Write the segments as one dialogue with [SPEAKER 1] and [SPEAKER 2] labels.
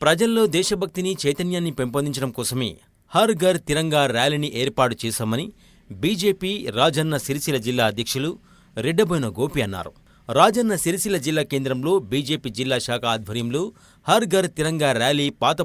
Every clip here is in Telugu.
[SPEAKER 1] ప్రజల్లో దేశభక్తిని చైతన్యాన్ని పెంపొందించడం కోసమే హర్ ఘర్ తిరంగా ర్యాలీని ఏర్పాటు చేశామని బీజేపీ రాజన్న సిరిసిల్ల జిల్లా అధ్యక్షులు రెడ్డబోయిన గోపి అన్నారు. రాజన్న సిరిసిల్ల జిల్లా కేంద్రంలో బీజేపీ జిల్లా శాఖ ఆధ్వర్యంలో హర్ ఘర్ తిరంగా ర్యాలీ పాత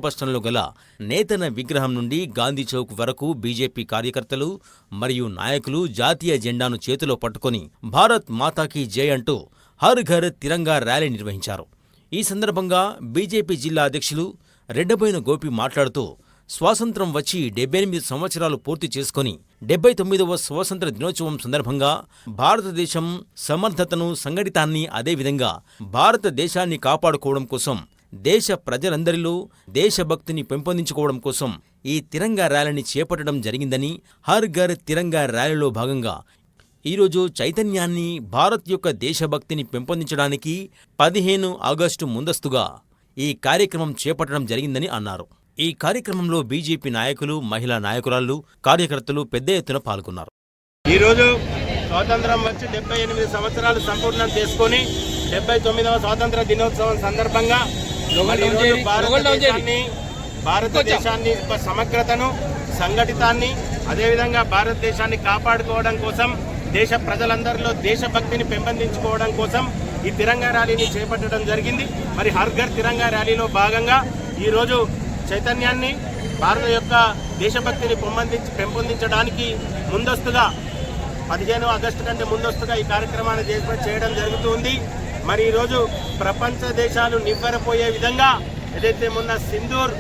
[SPEAKER 1] గల నేతన విగ్రహం నుండి గాంధీ చౌక్ వరకు బీజేపీ కార్యకర్తలు మరియు నాయకులు జాతీయ జెండాను చేతిలో పట్టుకొని భారత్ మాతాకి జై అంటూ హర్ ఘర్ తిరంగా ర్యాలీ నిర్వహించారు. ఈ సందర్భంగా బీజేపీ జిల్లా అధ్యక్షులు రెడ్డబోయిన గోపి మాట్లాడుతూ స్వాతంత్రం వచ్చి డెబ్బై ఎనిమిది సంవత్సరాలు పూర్తి చేసుకుని డెబ్బై తొమ్మిదవ స్వాతంత్ర దినోత్సవం సందర్భంగా భారతదేశం సమర్థతను సంఘటితాన్ని అదేవిధంగా భారతదేశాన్ని కాపాడుకోవడం కోసం దేశ ప్రజలందరిలో దేశభక్తిని పెంపొందించుకోవడం కోసం ఈ తిరంగా ర్యాలీని చేపట్టడం జరిగిందని హర్ ఘర్ తిరంగా ర్యాలీలో భాగంగా ఈరోజు చైతన్యాన్ని భారత్ యొక్క దేశభక్తిని పెంపొందించడానికి పదిహేను ఆగస్టు ముందస్తుగా ఈ కార్యక్రమం చేపట్టడం జరిగిందని అన్నారు. ఈ కార్యక్రమంలో బీజేపీ నాయకులు మహిళా నాయకురాళ్ళు కార్యకర్తలు పెద్ద ఎత్తున పాల్గొన్నారు.
[SPEAKER 2] ఈరోజు స్వాతంత్రం వచ్చి డెబ్బై ఎనిమిది సంవత్సరాలు సంపూర్ణం చేసుకొని డెబ్బై తొమ్మిదవ స్వాతంత్ర దినోత్సవం సందర్భంగా భారతదేశాన్ని భారతదేశాన్ని యొక్క సమగ్రతను సంఘటితాన్ని అదేవిధంగా భారతదేశాన్ని కాపాడుకోవడం కోసం దేశ ప్రజలందరిలో దేశభక్తిని పెంపొందించుకోవడం కోసం ఈ తిరంగా ర్యాలీని చేపట్టడం జరిగింది. మరి హర్ఘర్ తిరంగా ర్యాలీలో భాగంగా ఈరోజు చైతన్యాన్ని భారత యొక్క దేశభక్తిని పెంపొందించి పెంపొందించడానికి ముందస్తుగా పదిహేను ఆగస్టు కంటే ముందస్తుగా ఈ కార్యక్రమాన్ని చేప- చేయడం జరుగుతుంది. మరి ఈరోజు ప్రపంచ దేశాలు నివ్వెరపోయే విధంగా ఏదైతే మొన్న సింధూర్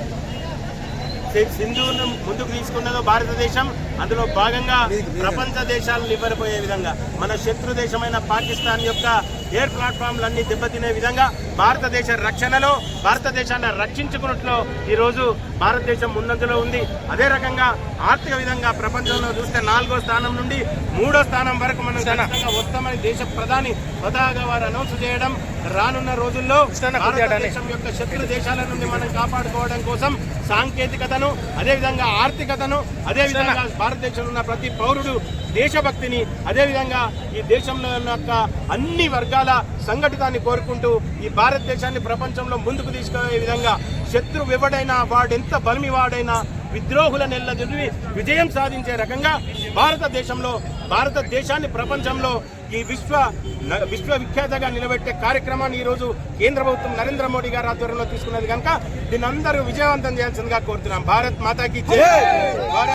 [SPEAKER 2] సింధూర్ను ముందుకు తీసుకున్నదో భారతదేశం అందులో భాగంగా ప్రపంచ దేశాలు నివ్వెరపోయే విధంగా మన శత్రు దేశమైన పాకిస్తాన్ యొక్క ఎయిర్ ప్లాట్ఫామ్లన్నీ దెబ్బతినే విధంగా భారతదేశ రక్షణలో భారతదేశాన్ని రక్షించుకున్నట్లో ఈరోజు భారతదేశం ముందంజలో ఉంది. అదే రకంగా ఆర్థిక విధంగా ప్రపంచంలో చూస్తే నాలుగో స్థానం నుండి మూడో స్థానం వరకు మనం ఖచ్చితంగా వస్తామని దేశ ప్రధాని స్వతహాగా వారు అనౌన్స్ చేయడం రానున్న రోజుల్లో భారతదేశం యొక్క శత్రు దేశాల నుండి మనం కాపాడుకోవడం కోసం సాంకేతికతను అదేవిధంగా ఆర్థికతను అదేవిధంగా భారతదేశంలో ఉన్న ప్రతి పౌరుడు దేశభక్తిని అదేవిధంగా ఈ దేశంలో ఉన్న యొక్క అన్ని వర్గాల సంఘటితాన్ని కోరుకుంటూ ఈ భారతదేశాన్ని ప్రపంచంలో ముందుకు తీసుకునే విధంగా శత్రు ఎవడైనా వాడెంత బలిమి వాడైనా విద్రోహుల నెల్లదివి విజయం సాధించే రకంగా భారతదేశంలో భారతదేశాన్ని ప్రపంచంలో ఈ విశ్వ విశ్వవిఖ్యాతగా నిలబెట్టే కార్యక్రమాన్ని ఈరోజు కేంద్ర ప్రభుత్వం నరేంద్ర మోడీ గారి ఆధ్వర్యంలో తీసుకున్నది కనుక దీన్ని అందరూ విజయవంతం చేయాల్సిందిగా కోరుతున్నాం. భారత్ మాతాకి జై!